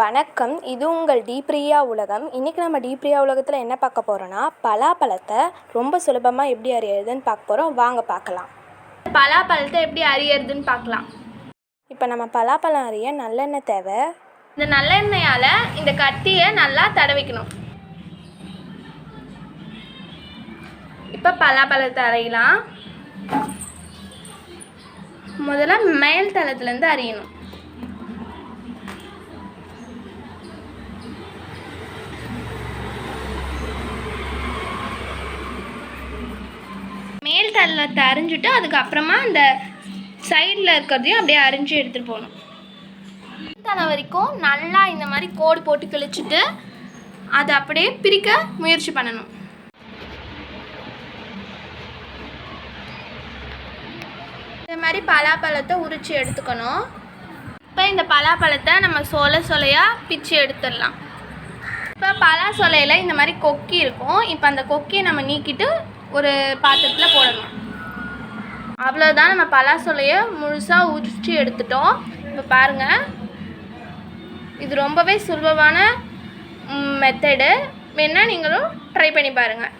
வணக்கம். இது உங்கள் டீப்ரியா உலகம். இன்றைக்கி நம்ம டீப்ரியா உலகத்தில் என்ன பார்க்க போகிறோன்னா பலாப்பழத்தை ரொம்ப சுலபமாக எப்படி அறியறதுன்னு பார்க்க போகிறோம் வாங்க பார்க்கலாம். பலாப்பழத்தை எப்படி அறியறதுன்னு பார்க்கலாம். இப்போ நம்ம பலாப்பழம் அறிய நல்லெண்ணெய் தேவை. இந்த நல்லெண்ணெயால் இந்த கத்தியை நல்லா தடவிக்கணும். இப்போ பலாப்பழத்தை அரையலாம். முதல்ல மேல் தளத்துலேருந்து அரியணும். தள்ளத்தை அரிஞ்சிட்டு அதுக்கப்புறமா அந்த சைடில் இருக்கிறதையும் அப்படியே அரிஞ்சு எடுத்துகிட்டு போகணும். தலை வரைக்கும் நல்லா இந்த மாதிரி கோடு போட்டு கிழிச்சிட்டு அதை அப்படியே பிரிக்க முயற்சி பண்ணணும். இந்த மாதிரி பலாப்பழத்தை உரிச்சு எடுத்துக்கணும். இப்போ இந்த பலாப்பழத்தை நம்ம சொல சொலையாக பிச்சு எடுத்துடலாம். இப்போ பலா சொலையில் இந்த மாதிரி கொக்கி இருக்கும். இப்போ அந்த கொக்கியை நம்ம நீக்கிட்டு ஒரு பாத்திரத்தில் போடணும். அவ்வளோதான் நம்ம பலாசொலையை முழுசாக உரிச்சு எடுத்துட்டோம். இப்போ பாருங்கள் இது ரொம்பவே சுலபமான மெத்தடு வேணால் நீங்களும் ட்ரை பண்ணி பாருங்கள்